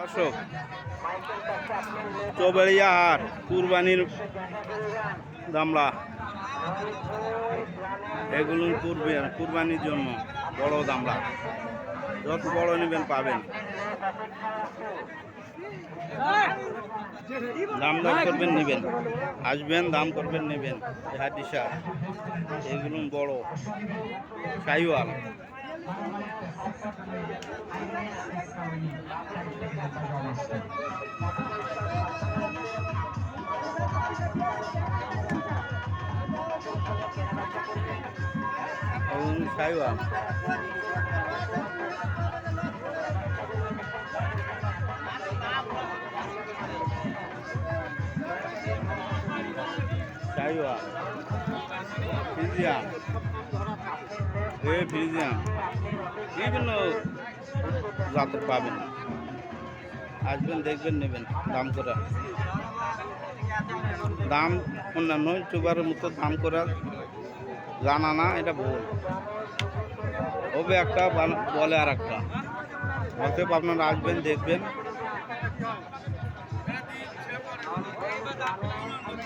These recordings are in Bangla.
দর্শক চৌবাড়িয়া হাট, কুরবানির দামড়া এগুলো কুরবে কুরবানির জন্য বড় দামড়া যত বড় নেবেন পাবেন। দাম দাম করবেন, নেবেন। আসবেন, দাম করবেন, নেবেন। হাটিসা এগুলো বড়। সাইওয়াল। এ ফ্রিজিয়াম বিভিন্ন জাতের পাবেন। আসবেন, দেখবেন, নেবেন দাম করা। দাম অন্যান্য চুবারের মতো দাম করা জানা না এটা ভুল। হবে একটা বলে আর একটা। অতএব আপনারা আসবেন, দেখবেন।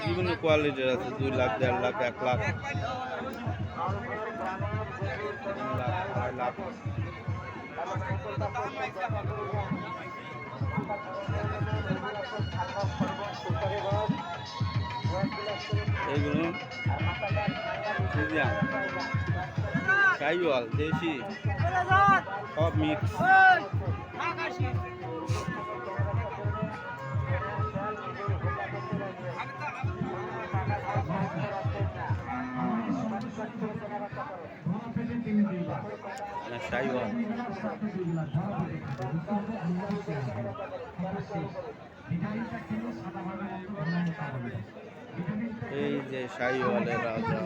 বিভিন্ন কোয়ালিটির আছে, দুই লাখ, দেড় লাখ, এক লাখ। লাখ এগুলো সাইওয়াল দেশি সব মিক্স সাইওয়াল। এই যে সাইওয়ালের রাজা।